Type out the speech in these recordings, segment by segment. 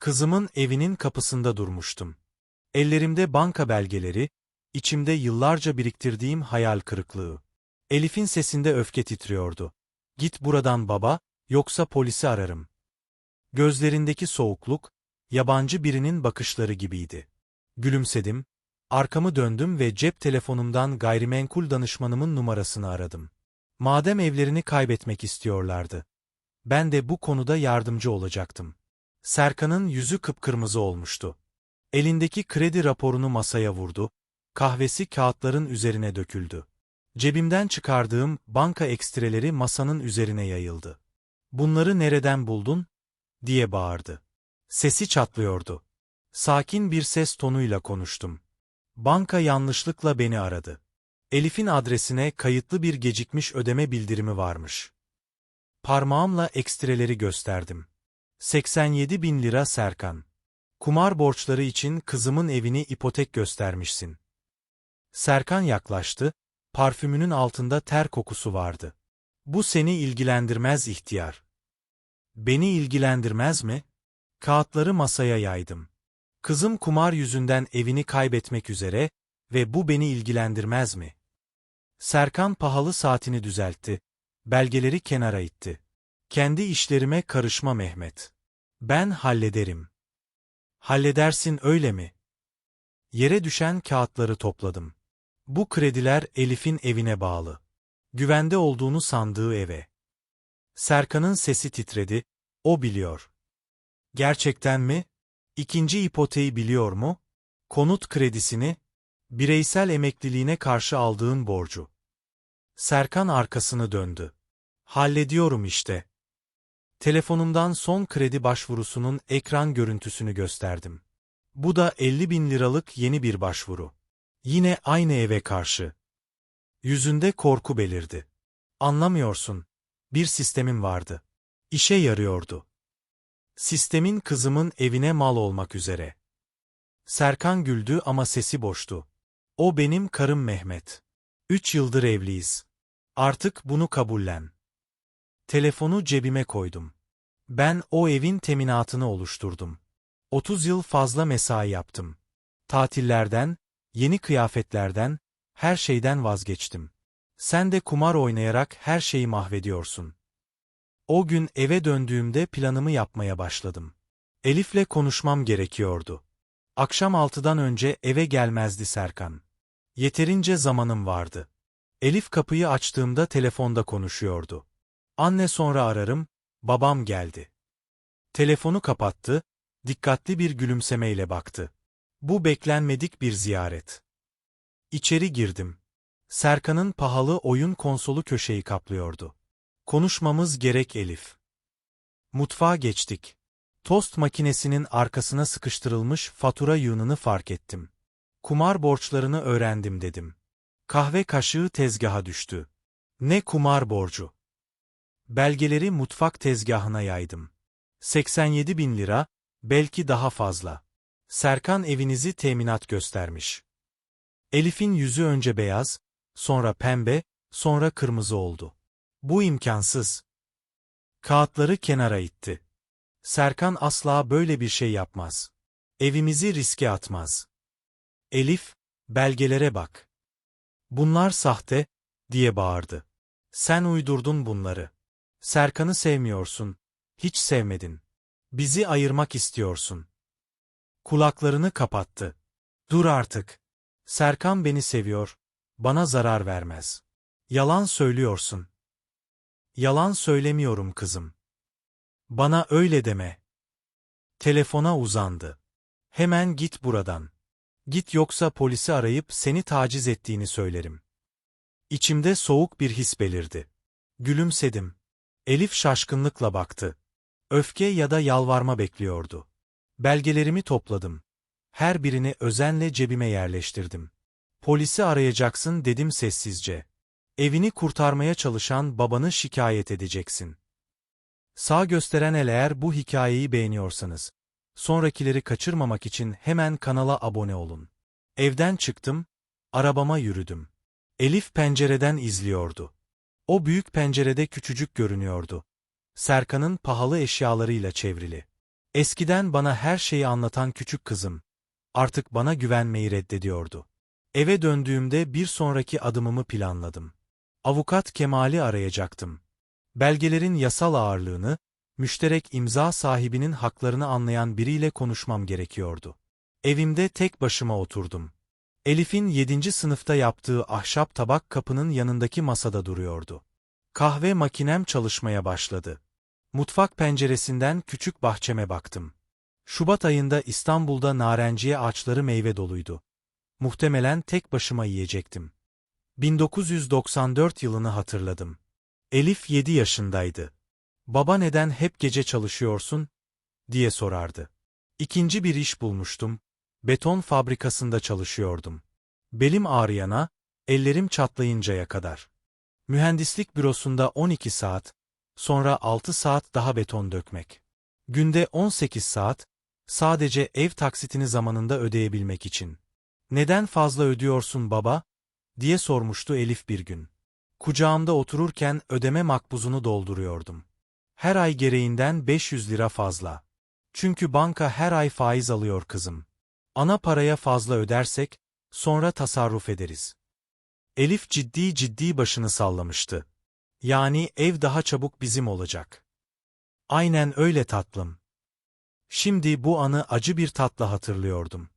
Kızımın evinin kapısında durmuştum. Ellerimde banka belgeleri, içimde yıllarca biriktirdiğim hayal kırıklığı. Elif'in sesinde öfke titriyordu. Git buradan baba, yoksa polisi ararım. Gözlerindeki soğukluk, yabancı birinin bakışları gibiydi. Gülümsedim, arkamı döndüm ve cep telefonumdan gayrimenkul danışmanımın numarasını aradım. Madem evlerini kaybetmek istiyorlardı, ben de bu konuda yardımcı olacaktım. Serkan'ın yüzü kıpkırmızı olmuştu. Elindeki kredi raporunu masaya vurdu, kahvesi kağıtların üzerine döküldü. Cebimden çıkardığım banka ekstreleri masanın üzerine yayıldı. Bunları nereden buldun? diye bağırdı. Sesi çatlıyordu. Sakin bir ses tonuyla konuştum. Banka yanlışlıkla beni aradı. Elif'in adresine kayıtlı bir gecikmiş ödeme bildirimi varmış. Parmağımla ekstreleri gösterdim. 87 bin lira Serkan. Kumar borçları için kızımın evini ipotek göstermişsin. Serkan yaklaştı, parfümünün altında ter kokusu vardı. Bu seni ilgilendirmez ihtiyar. Beni ilgilendirmez mi? Kağıtları masaya yaydım. Kızım kumar yüzünden evini kaybetmek üzere ve bu beni ilgilendirmez mi? Serkan pahalı saatini düzeltti. Belgeleri kenara itti. Kendi işlerime karışma Mehmet. Ben hallederim. Halledersin öyle mi? Yere düşen kağıtları topladım. Bu krediler Elif'in evine bağlı. Güvende olduğunu sandığı eve. Serkan'ın sesi titredi, o biliyor. Gerçekten mi? İkinci ipoteği biliyor mu? Konut kredisini, bireysel emekliliğine karşı aldığın borcu. Serkan arkasını döndü. Hallediyorum işte. Telefonumdan son kredi başvurusunun ekran görüntüsünü gösterdim. Bu da 50 bin liralık yeni bir başvuru. Yine aynı eve karşı. Yüzünde korku belirdi. Anlamıyorsun. Bir sistemim vardı. İşe yarıyordu. Sistemin kızımın evine mal olmak üzere. Serkan güldü ama sesi boştu. O benim karım Mehmet. Üç yıldır evliyiz. Artık bunu kabullen. Telefonu cebime koydum. Ben o evin teminatını oluşturdum. 30 yıl fazla mesai yaptım. Tatillerden, yeni kıyafetlerden, her şeyden vazgeçtim. Sen de kumar oynayarak her şeyi mahvediyorsun. O gün eve döndüğümde planımı yapmaya başladım. Elif'le konuşmam gerekiyordu. Akşam altıdan önce eve gelmezdi Serkan. Yeterince zamanım vardı. Elif kapıyı açtığımda telefonda konuşuyordu. Anne sonra ararım, babam geldi. Telefonu kapattı, dikkatli bir gülümsemeyle baktı. Bu beklenmedik bir ziyaret. İçeri girdim. Serkan'ın pahalı oyun konsolu köşeyi kaplıyordu. Konuşmamız gerek Elif. Mutfağa geçtik. Tost makinesinin arkasına sıkıştırılmış fatura yığınını fark ettim. Kumar borçlarını öğrendim dedim. Kahve kaşığı tezgaha düştü. Ne kumar borcu. Belgeleri mutfak tezgahına yaydım. 87 bin lira, belki daha fazla. Serkan evinizi teminat göstermiş. Elif'in yüzü önce beyaz, sonra pembe, sonra kırmızı oldu. Bu imkansız. Kağıtları kenara itti. Serkan asla böyle bir şey yapmaz. Evimizi riske atmaz. Elif, belgelere bak. Bunlar sahte, diye bağırdı. Sen uydurdun bunları. Serkan'ı sevmiyorsun, hiç sevmedin. Bizi ayırmak istiyorsun. Kulaklarını kapattı. Dur artık. Serkan beni seviyor, bana zarar vermez. Yalan söylüyorsun. Yalan söylemiyorum kızım. Bana öyle deme. Telefona uzandı. Hemen git buradan. Git yoksa polisi arayıp seni taciz ettiğini söylerim. İçimde soğuk bir his belirdi. Gülümsedim. Elif şaşkınlıkla baktı. Öfke ya da yalvarma bekliyordu. Belgelerimi topladım. Her birini özenle cebime yerleştirdim. Polisi arayacaksın dedim sessizce. Evini kurtarmaya çalışan babanı şikayet edeceksin. Sağ gösteren el eğer bu hikayeyi beğeniyorsanız, sonrakileri kaçırmamak için hemen kanala abone olun. Evden çıktım, arabama yürüdüm. Elif pencereden izliyordu. O büyük pencerede küçücük görünüyordu. Serkan'ın pahalı eşyalarıyla çevrili. Eskiden bana her şeyi anlatan küçük kızım, artık bana güvenmeyi reddediyordu. Eve döndüğümde bir sonraki adımımı planladım. Avukat Kemal'i arayacaktım. Belgelerin yasal ağırlığını, müşterek imza sahibinin haklarını anlayan biriyle konuşmam gerekiyordu. Evimde tek başıma oturdum. Elif'in yedinci sınıfta yaptığı ahşap tabak kapının yanındaki masada duruyordu. Kahve makinem çalışmaya başladı. Mutfak penceresinden küçük bahçeme baktım. Şubat ayında İstanbul'da narenciye ağaçları meyve doluydu. Muhtemelen tek başıma yiyecektim. 1994 yılını hatırladım. Elif 7 yaşındaydı. Baba neden hep gece çalışıyorsun? diye sorardı. İkinci bir iş bulmuştum. Beton fabrikasında çalışıyordum. Belim ağrıyana, ellerim çatlayıncaya kadar. Mühendislik bürosunda 12 saat, sonra 6 saat daha beton dökmek. Günde 18 saat, sadece ev taksitini zamanında ödeyebilmek için. Neden fazla ödüyorsun baba? diye sormuştu Elif bir gün. Kucağımda otururken ödeme makbuzunu dolduruyordum. Her ay gereğinden 500 lira fazla. Çünkü banka her ay faiz alıyor kızım. Ana paraya fazla ödersek, sonra tasarruf ederiz. Elif ciddi ciddi başını sallamıştı. Yani ev daha çabuk bizim olacak. Aynen öyle tatlım. Şimdi bu anı acı bir tatla hatırlıyordum.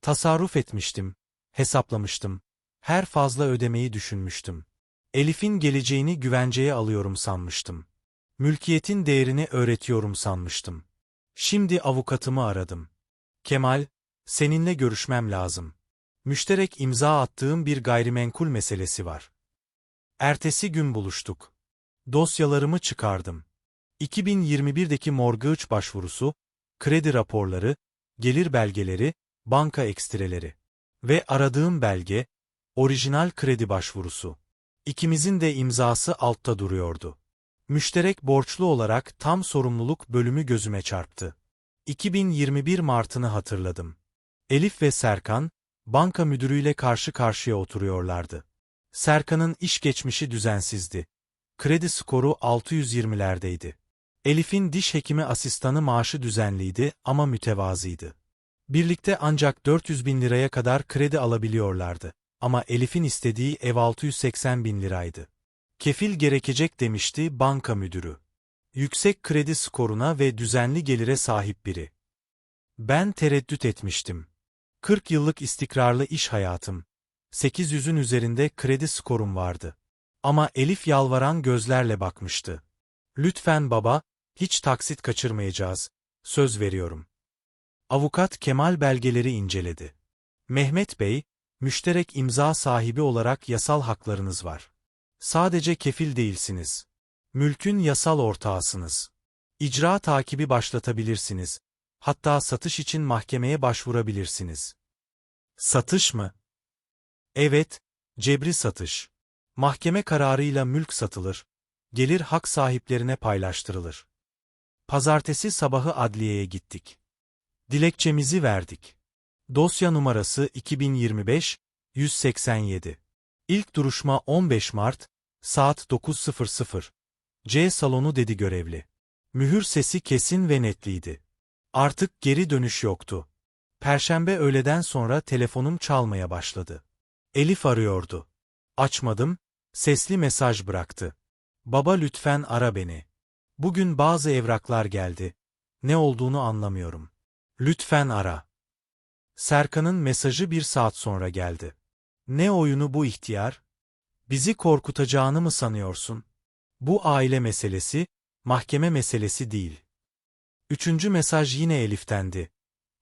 Tasarruf etmiştim, hesaplamıştım, her fazla ödemeyi düşünmüştüm. Elif'in geleceğini güvenceye alıyorum sanmıştım. Mülkiyetin değerini öğretiyorum sanmıştım. Şimdi avukatımı aradım. Kemal, seninle görüşmem lazım. Müşterek imza attığım bir gayrimenkul meselesi var. Ertesi gün buluştuk. Dosyalarımı çıkardım. 2021'deki mortgage başvurusu, kredi raporları, gelir belgeleri, banka ekstreleri ve aradığım belge, orijinal kredi başvurusu. İkimizin de imzası altta duruyordu. Müşterek borçlu olarak tam sorumluluk bölümü gözüme çarptı. 2021 Mart'ını hatırladım. Elif ve Serkan, banka müdürüyle karşı karşıya oturuyorlardı. Serkan'ın iş geçmişi düzensizdi. Kredi skoru 620'lerdeydi. Elif'in diş hekimi asistanı maaşı düzenliydi ama mütevazıydı. Birlikte ancak 400 bin liraya kadar kredi alabiliyorlardı. Ama Elif'in istediği ev 680 bin liraydı. Kefil gerekecek demişti banka müdürü. Yüksek kredi skoruna ve düzenli gelire sahip biri. Ben tereddüt etmiştim. 40 yıllık istikrarlı iş hayatım. 800'ün üzerinde kredi skorum vardı. Ama Elif yalvaran gözlerle bakmıştı. Lütfen baba, hiç taksit kaçırmayacağız, söz veriyorum. Avukat Kemal belgeleri inceledi. Mehmet Bey, müşterek imza sahibi olarak yasal haklarınız var. Sadece kefil değilsiniz. Mülkün yasal ortağısınız. İcra takibi başlatabilirsiniz. Hatta satış için mahkemeye başvurabilirsiniz. Satış mı? Evet, cebri satış. Mahkeme kararıyla mülk satılır, gelir hak sahiplerine paylaştırılır. Pazartesi sabahı adliyeye gittik. Dilekçemizi verdik. Dosya numarası 2025 187. İlk duruşma 15 Mart saat 9.00. C salonu dedi görevli. Mühür sesi kesin ve netliydi. Artık geri dönüş yoktu. Perşembe öğleden sonra telefonum çalmaya başladı. Elif arıyordu. Açmadım, sesli mesaj bıraktı. Baba lütfen ara beni. Bugün bazı evraklar geldi. Ne olduğunu anlamıyorum. Lütfen ara. Serkan'ın mesajı bir saat sonra geldi. Ne oyunu bu ihtiyar? Bizi korkutacağını mı sanıyorsun? Bu aile meselesi, mahkeme meselesi değil. Üçüncü mesaj yine Elif'tendi.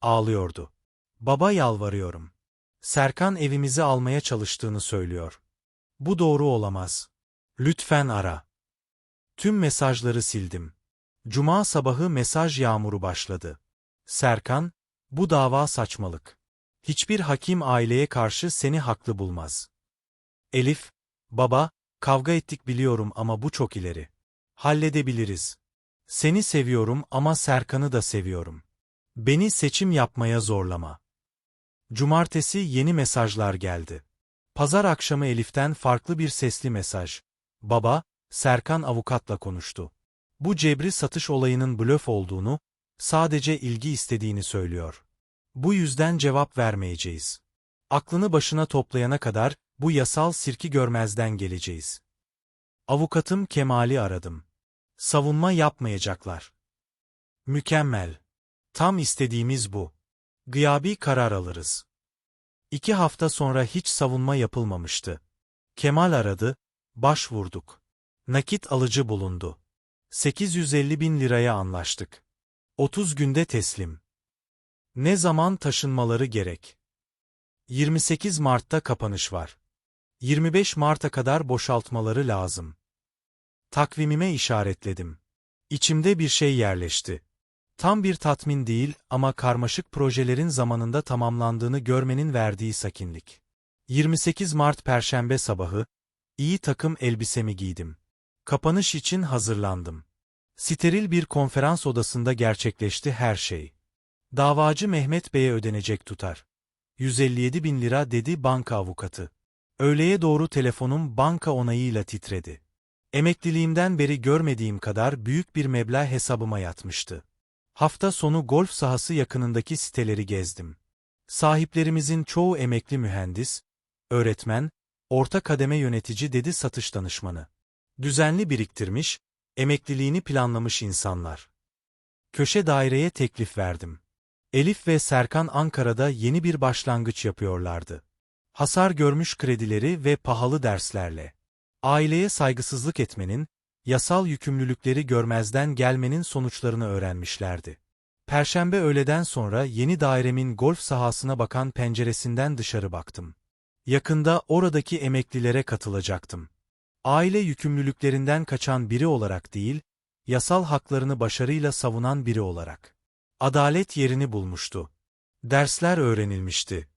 Ağlıyordu. Baba yalvarıyorum. Serkan evimizi almaya çalıştığını söylüyor. Bu doğru olamaz. Lütfen ara. Tüm mesajları sildim. Cuma sabahı mesaj yağmuru başladı. Serkan, bu dava saçmalık. Hiçbir hakim aileye karşı seni haklı bulmaz. Elif, baba, kavga ettik biliyorum ama bu çok ileri. Halledebiliriz. Seni seviyorum ama Serkan'ı da seviyorum. Beni seçim yapmaya zorlama. Cumartesi yeni mesajlar geldi. Pazar akşamı Elif'ten farklı bir sesli mesaj. Baba, Serkan avukatla konuştu. Bu cebri satış olayının blöf olduğunu, Sadece ilgi istediğini söylüyor. Bu yüzden cevap vermeyeceğiz. Aklını başına toplayana kadar bu yasal sirki görmezden geleceğiz. Avukatım Kemal'i aradım. Savunma yapmayacaklar. Mükemmel. Tam istediğimiz bu. Gıyabi karar alırız. İki hafta sonra hiç savunma yapılmamıştı. Kemal aradı, başvurduk. Nakit alıcı bulundu. 850 bin liraya anlaştık. 30 günde teslim. Ne zaman taşınmaları gerek? 28 Mart'ta kapanış var. 25 Mart'a kadar boşaltmaları lazım. Takvimime işaretledim. İçimde bir şey yerleşti. Tam bir tatmin değil ama karmaşık projelerin zamanında tamamlandığını görmenin verdiği sakinlik. 28 Mart Perşembe sabahı, iyi takım elbisemi giydim. Kapanış için hazırlandım. Steril bir konferans odasında gerçekleşti her şey. Davacı Mehmet Bey'e ödenecek tutar. 157 bin lira dedi banka avukatı. Öğleye doğru telefonum banka onayıyla titredi. Emekliliğimden beri görmediğim kadar büyük bir meblağ hesabıma yatmıştı. Hafta sonu golf sahası yakınındaki siteleri gezdim. Sahiplerimizin çoğu emekli mühendis, öğretmen, orta kademe yönetici dedi satış danışmanı. Düzenli biriktirmiş, emekliliğini planlamış insanlar. Köşe daireye teklif verdim. Elif ve Serkan Ankara'da yeni bir başlangıç yapıyorlardı. Hasar görmüş kredileri ve pahalı derslerle. Aileye saygısızlık etmenin, yasal yükümlülükleri görmezden gelmenin sonuçlarını öğrenmişlerdi. Perşembe öğleden sonra yeni dairemin golf sahasına bakan penceresinden dışarı baktım. Yakında oradaki emeklilere katılacaktım. Aile yükümlülüklerinden kaçan biri olarak değil, yasal haklarını başarıyla savunan biri olarak. Adalet yerini bulmuştu. Dersler öğrenilmişti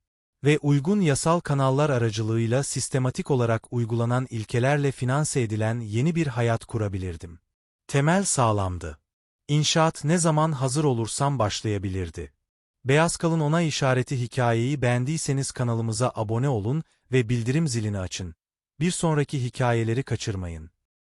ve uygun yasal kanallar aracılığıyla sistematik olarak uygulanan ilkelerle finanse edilen yeni bir hayat kurabilirdim. Temel sağlamdı. İnşaat ne zaman hazır olursam başlayabilirdi. Beyaz Kalın ona işareti hikayeyi beğendiyseniz kanalımıza abone olun ve bildirim zilini açın. Bir sonraki hikayeleri kaçırmayın.